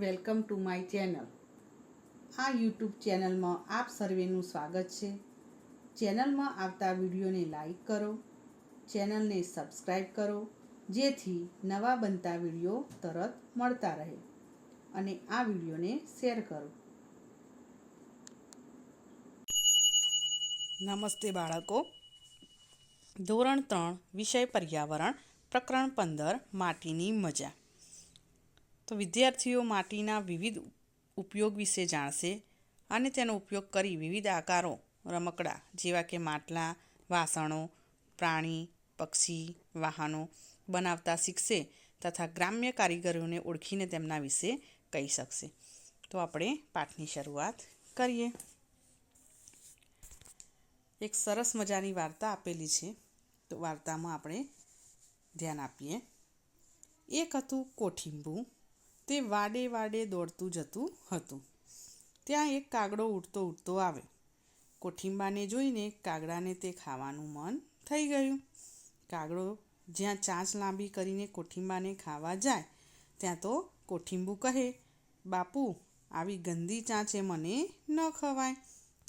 Welcome to my channel. આ YouTube ચેનલમાં આપ સર્વેનું સ્વાગત છે. ચેનલમાં આવતા વિડીયોને લાઈક કરો, ચેનલને સબસ્ક્રાઈબ કરો, જેથી નવા બનતા વીડિયો તરત મળતા રહે અને આ વિડીયોને શેર કરો. નમસ્તે બાળકો. ધોરણ ત્રણ, વિષય પર્યાવરણ, પ્રકરણ પંદર, માટીની મજા. તો વિદ્યાર્થીઓ માટીના વિવિધ ઉપયોગ વિશે જાણશે અને તેનો ઉપયોગ કરી વિવિધ આકારો, રમકડા જેવા કે માટલા, વાસણો, પ્રાણી, પક્ષી, વાહનો બનાવતા શીખશે તથા ગ્રામ્ય કારીગરોને ઓળખીને તેમના વિશે કહી શકશે. તો આપણે પાઠની શરૂઆત કરીએ. એક સરસ મજાની વાર્તા આપેલી છે. તો વાર્તામાં આપણે ધ્યાન આપીએ. એક હતું કોઠીંબુ. તે વાડે વાડે દોડતું જતું હતું. ત્યાં એક કાગડો ઉડતો ઉડતો આવે. કોઠીંબાને જોઈને કાગડાને તે ખાવાનું મન થઈ ગયું. કાગડો જ્યાં ચાંચ લાંબી કરીને કોઠીંબાને ખાવા જાય, ત્યાં તો કોઠીંબુ કહે, બાપુ, આવી ગંદી ચાંચે મને ન ખવાય.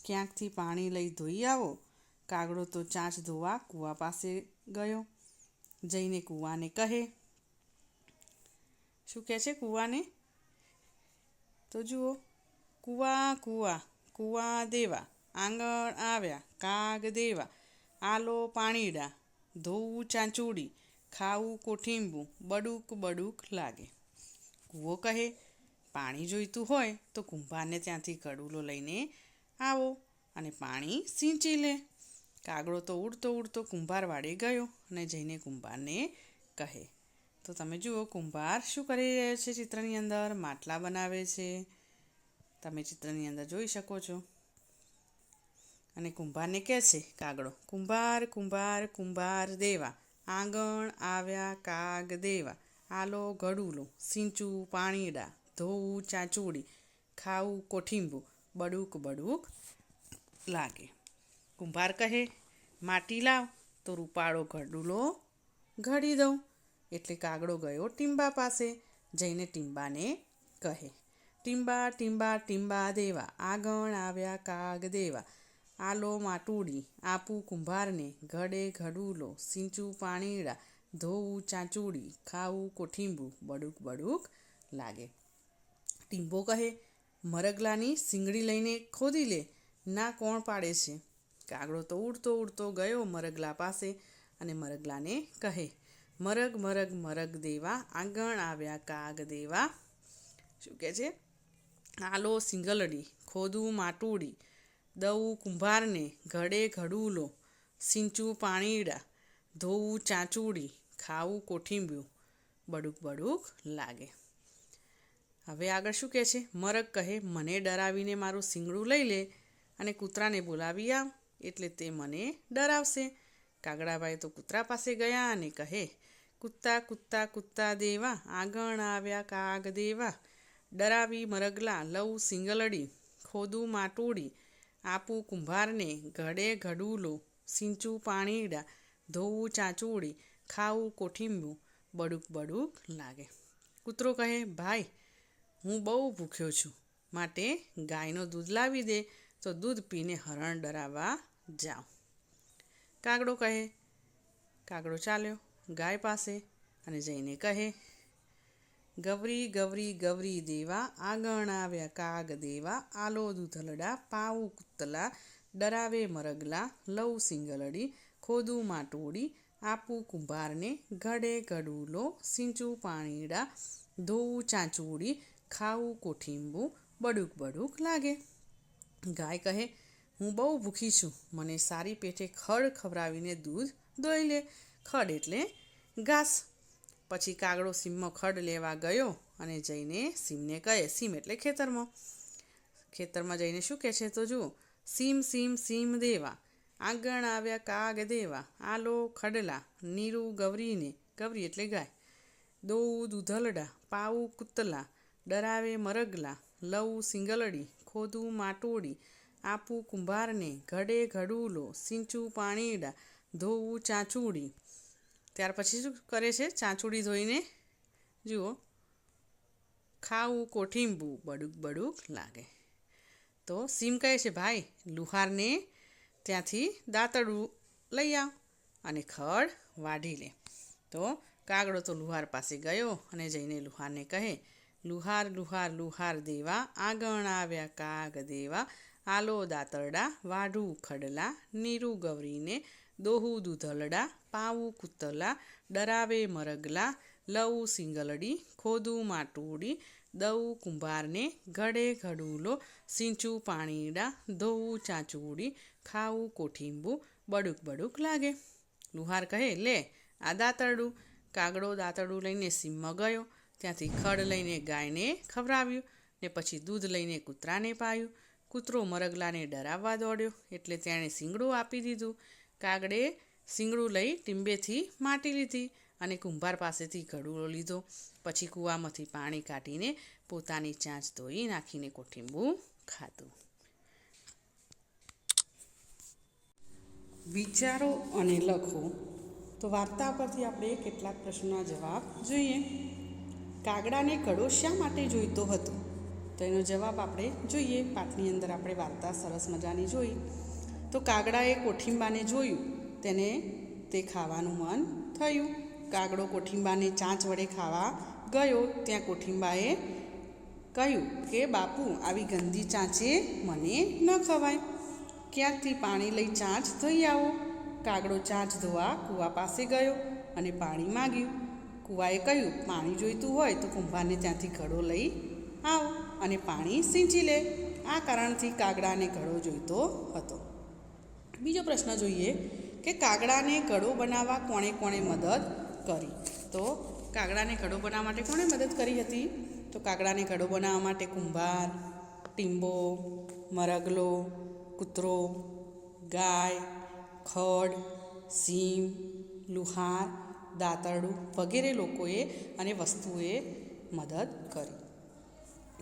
ક્યાંકથી પાણી લઈ ધોઈ આવો. કાગડો તો ચાંચ ધોવા કૂવા પાસે ગયો. જઈને કૂવાને કહે શું કહે છે? કૂવાને? તો જુઓ. કૂવા કૂવા. કૂવા દેવા. આંગણ આવ્યા. કાગ દેવા. આલો પાણીડા. ધોવું ચાંચુડી. ખાવું કોઠીંબું. બડુક બડુક લાગે. કૂવો કહે, પાણી જોઈતું હોય તો કુંભારને ત્યાંથી કડુલો લઈને આવો અને પાણી સિંચી લે. કાગડો તો ઉડતો ઉડતો કુંભાર વાળે ગયો અને જઈને કુંભારને કહે તો તમે જુઓ, કુંભાર શું કરી રહ્યો છે ચિત્રની અંદર? માટલા બનાવે છે. તમે ચિત્રની અંદર જોઈ શકો છો. અને કુંભારને કહે છે કાગડો, કુંભાર કુંભાર કુંભાર દેવા, આંગણ આવ્યા કાગ દેવા, આલો ઘડુલો સિંચું પાણીડા, ધોવું ચાંચુડી, ખાવું કોઠીંબું, બડુક બડુક લાગે. કુંભાર કહે, માટી લાવ, તો રૂપાળો ઘડુલો ઘડી દઉં. એટલે કાગડો ગયો ટીંબા પાસે જઈને ટીંબાને કહે, ટીંબા ટીંબા ટીંબા દેવા, આગણ આવ્યા કાગ દેવા. આલો માટુડી, આપું કુંભારને, ઘડે ઘડુલો, સિંચું પાણીડા, ધોવું ચાંચુડી, ખાવું કોઠીંબું. બડુક બડુક લાગે. ટીમ્બો કહે, મરગલાની સિંગડી લઈને ખોદી લે, ના કોણ પાડે છે? કાગડો તો ઉડતો ઉડતો ગયો મરગલા પાસે અને મરગલાને કહે મરગ મરગ મરગ દેવા, આંગણ આવ્યા કાગ દેવા. શું કહે છે? આલો સિંગલડી, ખોદું માટુડી દવું કુંભારને, ઘડે ઘડુલો, સિંચું પાણીડા, ધોવું ચાંચુડી, ખાવું કોઠીંબ્યું બડુક બડુક લાગે. હવે આગળ શું કહે છે? મરગ કહે, મને ડરાવીને મારું સિંગડું લઈ લે અને કૂતરાને બોલાવી આવ. એટલે તે મને ડરાવશે. કાગડાભાઈ તો કૂતરા પાસે ગયા અને કહે કૂતા કૂદતા કૂદતા દેવા, આગણ આવ્યા કાગ દેવા. ડરાવી મરગલા, લઉં સિંગલડી, ખોદું માટુડી, આપું કુંભારને, ઘડે ઘડુલો, સિંચું પાણીડા, ધોવું ચાંચુડી, ખાવું કોઠીંબું, બડુક બડુક લાગે. કૂતરો કહે, ભાઈ, હું બહુ ભૂખ્યો છું. માટે ગાયનો દૂધ લાવી દે, તો દૂધ પીને હરણ ડરાવવા જાઓ કાગડો કહે, કાગડો ચાલ્યો. ગાય પાસે અને જઈને કહે, ગવરી ગવરી ગવરી દેવા, આગણ આવ્યા કાગ દેવા, આલો દૂધલડા પાવું કુતલા, ડરાવે મરગલા લવ સિંગલડી, ખોદું માટોડી, આપું કુંભારને, ઘડે ઘડુલો, સિંચું પાણીડા, ધોવું ચાંચુડી, ખાવું કોઠીંબું, બડુક બડુક લાગે. ગાય કહે, હું બહુ ભૂખી છું. મને સારી પેટે ખડ ખવડાવીને દૂધ દોઈ લે. ખડ એટલે ઘાસ. પછી કાગડો સીમમાં ખડ લેવા ગયો અને જઈને સીમને કહે, સીમ એટલે ખેતરમાં. ખેતરમાં જઈને શું કહે છે તો જુઓ, સીમ સીમ સીમ દેવા, આંગણ આવ્યા કાગ દેવા, આલો ખડલા, નીરું ગવરીને, ગવરી એટલે ગાય, દોઉ દૂધલડા, પાઉ કૂતલા, ડરાવે મરગલા લવું સિંગલડી, ખોદું માટોડી, આપું કુંભારને, ઘડે ઘડુલો, સિંચું પાણીડા ધોવું ચાંચુડી ત્યાર પછી શું કરે છે? ચાંચુડી ધોઈને જુઓ. ખાવું કોઠીંબું, બડુક બડુક લાગે. તો સીમ કહે છે, ભાઈ, લુહારને ત્યાંથી દાંતડું લઈ આવ અને ખડ વાઢી લે. તો કાગડો તો લુહાર પાસે ગયો અને જઈને લુહારને કહે, લુહાર લુહાર લુહાર દેવા, આગણ આવ્યા કાગ દેવા. આલો દાતરડા, વાઢું ખડલા, નીરુ ગૌરીને દોહું દૂધલડા પાવું કૂતલા ડરાવે મરગલા લવું સિંગલડી ખોદું માટુડી દવું કુંભારને ઘડે ઘડુલો સિંચું પાણીડા ધોવું ચાંચુડી ખાવું કોઠીંબું બડુક બડુક લાગે લુહાર કહે લે આ દાંતરડું કાગડો દાંતરડું લઈને સીમમાં ગયો ત્યાંથી ખડ લઈને ગાયને ખવડાવ્યું ને પછી દૂધ લઈને કૂતરાને પાયું કૂતરો મરગલાને ડરાવવા દોડ્યો એટલે તેણે સિંગડું આપી દીધું કાગડે શીંગડું લઈ ટીંબેથી માટી લીધી અને કુંભાર પાસેથી ઘડુળો લીધો. પછી કૂવામાંથી પાણી કાઢીને પોતાની ચાંચ ધોઈ નાખીને કોઠીંબું ખાધું. વિચારો અને લખો. તો વાર્તા પરથી આપણે કેટલાક પ્રશ્નોના જવાબ જોઈએ. કાગડાને ઘડો શા માટે જોઈતો હતો? તો એનો જવાબ આપણે જોઈએ. પાઠની અંદર આપણે વાર્તા સરસ મજાની જોઈ. તો કાગડાએ કોઠીંબાને જોયું, તેને તે ખાવાનું મન થયું. કાગડો કોઠીંબાને ચાંચ વડે ખાવા ગયો. ત્યાં કોઠીંબાએ કહ્યું કે, બાપુ, આવી ગંદી ચાંચે મને ન ખવાય. ક્યાંકથી પાણી લઈ ચાંચ ધોઈ આવો? કાગડો ચાંચ ધોવા કૂવા પાસે ગયો અને પાણી માગ્યું. કૂવાએ કહ્યું, પાણી જોઈતું હોય તો કુંભારને ત્યાંથી ઘડો લઈ આવો અને પાણી સિંચી લે. આ કારણથી કાગડાને ઘડો જોઈતો હતો. બીજો પ્રશ્ન જોઈએ કે કાગડાને કડો બનાવવા કોણે કોણે મદદ કરી? તો કાગડાને કડો બનાવવા માટે કોણે મદદ કરી હતી? તો કાગડાને કડો બનાવવા માટે કુંભાર, ટીંબો, મરગલો, કૂતરો, ગાય, ખડ સીમ લુહાર, દાંતરડું વગેરે લોકોએ અને વસ્તુએ મદદ કરી.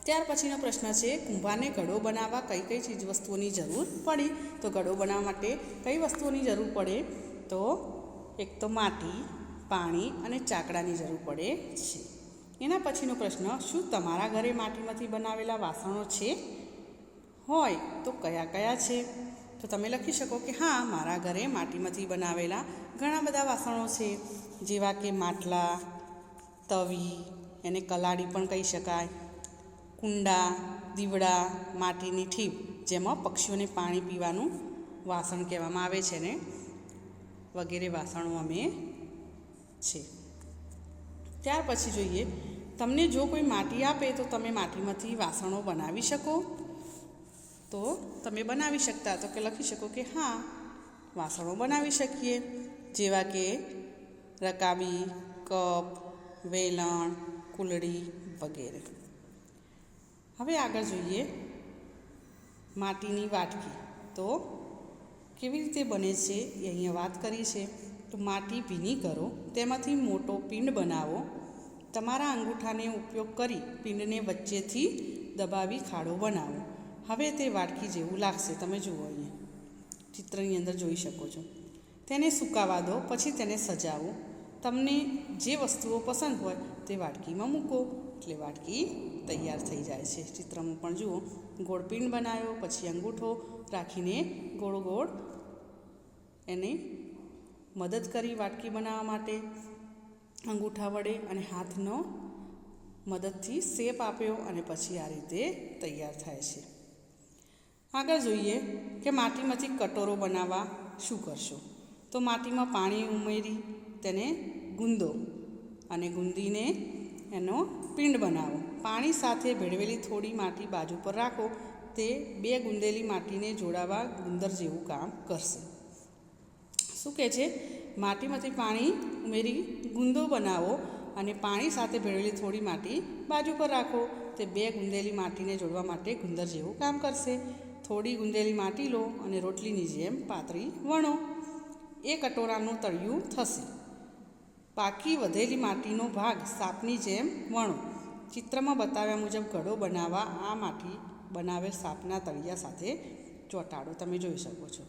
ત્યાર પછીનો પ્રશ્ન છે કુંભારને ઘડો બનાવવા કઈ કઈ ચીજ વસ્તુઓની જરૂર પડી? તો ઘડો બનાવવા માટે કઈ વસ્તુઓની જરૂર પડે? તો એક તો માટી, પાણી અને ચાકડાની જરૂર પડે છે. એના પછીનો પ્રશ્ન, શું તમારા ઘરે માટીમાંથી બનાવેલા વાસણો છે? હોય તો કયા કયા છે? તો તમે લખી શકો કે હા, મારા ઘરે માટીમાંથી બનાવેલા ઘણા બધા વાસણો છે. જેવા કે માટલા, તવી, એને કલાડી પણ કહી શકાય. કુંડા, દીવડા માટીની ઠીપ જેમાં પક્ષીઓને પાણી પીવાનું વાસણ કહેવામાં આવે છે ને, વગેરે વાસણો અમે છે. ત્યાર પછી જોઈએ, તમને જો કોઈ માટી આપે તો તમે માટીમાંથી વાસણો બનાવી શકો. તો તમે બનાવી શકતા, તો કે લખી શકો કે હા, વાસણો બનાવી શકીએ. જેવા કે રકાબી, કપ, વેલણ, કુલડી વગેરે. હવે આગળ જોઈએ માટીની વાટકી. તો કેવી રીતે બને છે એ અહીંયા વાત કરી છે. તો માટી ભીની કરો, તેમાંથી મોટો પિંડ બનાવો. તમારા અંગૂઠાને ઉપયોગ કરી પિંડને વચ્ચેથી દબાવી ખાડો બનાવો. હવે તે વાટકી જેવું લાગશે. તમે જુઓ અહીંયા. ચિત્રની અંદર જોઈ શકો છો. તેને સુકાવા દો, પછી તેને સજાવો. તમને જે વસ્તુઓ પસંદ હોય તે વાટકીમાં મૂકો. એટલે વાટકી તૈયાર થઈ જાય છે. ચિત્રમાં પણ જુઓ, ગોળપીંડ બનાવ્યો, પછી અંગૂઠો રાખીને ગોળ ગોળ એને મદદ કરી વાટકી બનાવવા માટે. અંગૂઠા વડે અને હાથનો મદદથી શેપ આપ્યો અને પછી આ રીતે તૈયાર થાય છે. આગળ જોઈએ કે માટીમાંથી કટોરો બનાવવા શું કરશો? તો માટીમાં પાણી ઉમેરી તેને ગુંદો અને ગુંદીને એનો પિંડ બનાવો. પાણી સાથે ભેળવેલી થોડી માટી બાજુ પર રાખો. તે બે ગુંદેલી માટીને જોડાવા ગુંદર જેવું કામ કરશે. શું કહે છે? માટીમાંથી પાણી ઉમેરી ગુંદો બનાવો અને પાણી સાથે ભેળવેલી થોડી માટી બાજુ પર રાખો. તે બે ગુંદેલી માટીને જોડવા માટે ગુંદર જેવું કામ કરશે. થોડી ગુંદેલી માટી લો અને રોટલીની જેમ પાતળી વણો. એ કટોરાનું તળિયું થશે. બાકી વધેલી માટીનો ભાગ સાપની જેમ વણો. ચિત્રમાં બતાવ્યા મુજબ ઘડો બનાવવા આ માટી બનાવેલ સાપના તળિયા સાથે ચોંટાડો. તમે જોઈ શકો છો.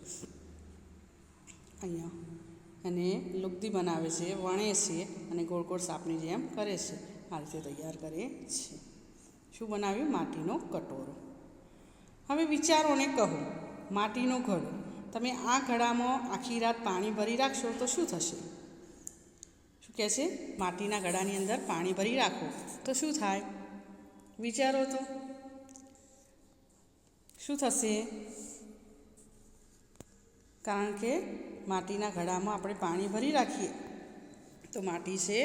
અહીંયા અને લુગદી બનાવે છે, વણે છે અને ગોળ ગોળ સાપની જેમ કરે છે. આ રીતે તૈયાર કરે છે. શું બનાવ્યું? માટીનો કટોરો. હવે વિચારોને કહો, માટીનો ઘડો તમે આ ઘડામાં આખી રાત પાણી ભરી રાખશો તો શું થશે? કહે છે, માટીના ગળાની અંદર પાણી ભરી રાખો. તો શું થાય? વિચારો તો. શું થશે? કારણ કે માટીના ઘડામાં આપણે પાણી ભરી રાખીએ. તો માટી છે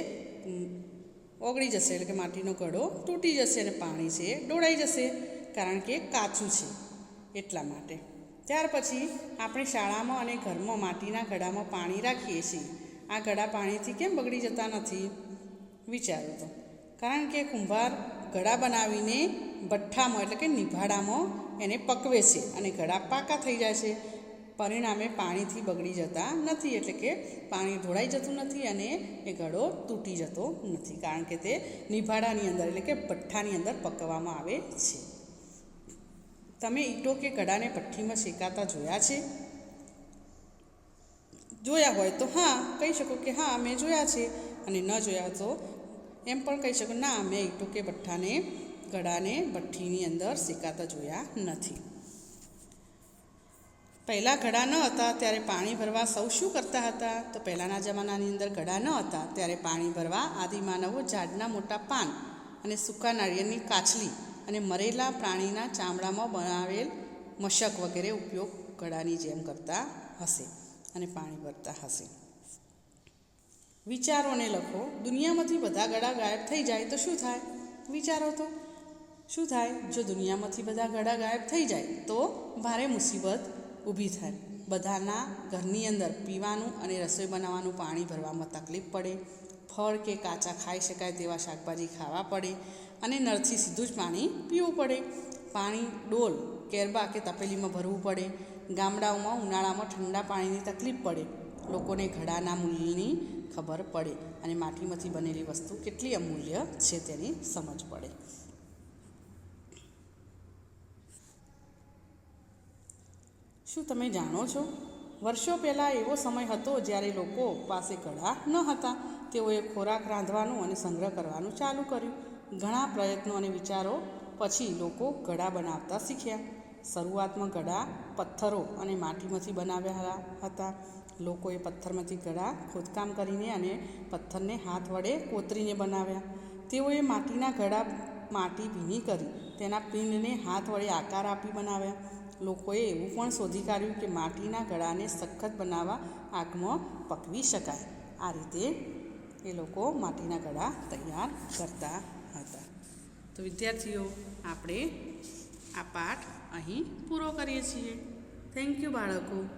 ઓગળી જશે. એટલે કે માટીનો ઘડો તૂટી જશે અને પાણી છે, ડોળાઈ જશે. કારણ કે કાચું છે એટલા માટે. ત્યાર પછી આપણે શાળામાં અને ઘરમાં માટીના ઘડામાં પાણી રાખીએ છીએ. આ ઘડા પાણીથી કેમ બગડી જતા નથી? વિચારો તો. કારણ કે કુંભાર ઘડા બનાવીને ભઠ્ઠામાં એટલે કે નિભાડામાં એને પકવે છે અને ઘડા પાકા થઈ જાય છે. પરિણામે પાણીથી બગડી જતા નથી, એટલે કે પાણી ઢોળાઈ જતું નથી અને એ ઘડો તૂટી જતો નથી. કારણ કે તે નિભાડાની અંદર એટલે કે ભઠ્ઠાની અંદર પકવવામાં આવે છે. તમે ઈંટો કે ઘડાને ભઠ્ઠીમાં શેકાતા જોયા છે? જોયા હોય તો હા, કહી શકો કે હા મેં જોયા છે અને ન જોયા તો એમ પણ કહી શકો, ના મેં ઈંટો કે ભઠ્ઠાને ઘડાને ભઠ્ઠીની અંદર શેકાતા જોયા નથી. પહેલાં ઘડા ન હતા, ત્યારે પાણી ભરવા સૌ શું કરતા હતા? તો પહેલાંના જમાનાની અંદર ઘડા ન હતા, ત્યારે પાણી ભરવા આદિમાનવો ઝાડના મોટા પાન અને સૂકા નાળિયેરની કાચલી અને મરેલા પ્રાણીના ચામડામાં બનાવેલ મશક વગેરે ઉપયોગ ઘડાની જેમ કરતા હશે. અને પાણી ભરતા હશે. વિચારોને લખો, દુનિયામાંથી બધા ગળા ગાયબ થઈ જાય તો શું થાય? વિચારો તો. શું થાય? જો દુનિયામાંથી બધા ગળા ગાયબ થઈ જાય તો ભારે મુસીબત ઊભી થાય. બધાના ઘરની અંદર પીવાનું અને રસોઈ બનાવવાનું પાણી ભરવામાં તકલીફ પડે. ફળ કે કાચા ખાઈ શકાય તેવા શાકભાજી ખાવા પડે અને નળથી સીધું જ પાણી પીવું પડે. પાણી ડોલ, કેરબા કે તપેલીમાં ભરવું પડે. ગામડાઓમાં ઉનાળામાં ઠંડા પાણીની તકલીફ પડે. લોકોને ઘડાના મૂલ્યની ખબર પડે અને માટીમાંથી બનેલી વસ્તુ કેટલી અમૂલ્ય છે તેની સમજ પડે. શું તમે જાણો છો? વર્ષો પહેલાં એવો સમય હતો જ્યારે લોકો પાસે ઘડા ન હતા. તેઓએ ખોરાક રાંધવાનું અને સંગ્રહ કરવાનું ચાલુ કર્યું. ઘણા પ્રયત્નો અને વિચારો પછી લોકો ઘડા બનાવતા શીખ્યા. શરૂઆતમાં ઘડા પથ્થરો અને માટીમાંથી બનાવ્યા હતા. લોકોએ પથ્થરમાંથી ઘડા ખોદકામ કરીને અને પથ્થરને હાથ વડે કોતરીને બનાવ્યા. તેઓએ માટીના ઘડા માટી ભીની કરી, તેના પિંડને હાથ વડે આકાર આપી બનાવ્યા. લોકોએ એવું પણ શોધી કાઢ્યું કે માટીના ગળાને સખત બનાવવા આગમાં પકવી શકાય. આ રીતે એ લોકો માટીના ગળા તૈયાર કરતા હતા. તો વિદ્યાર્થીઓ, આપણે આ પાઠ અહીં પૂરો કરીએ છીએ. થેન્ક યુ બાળકો.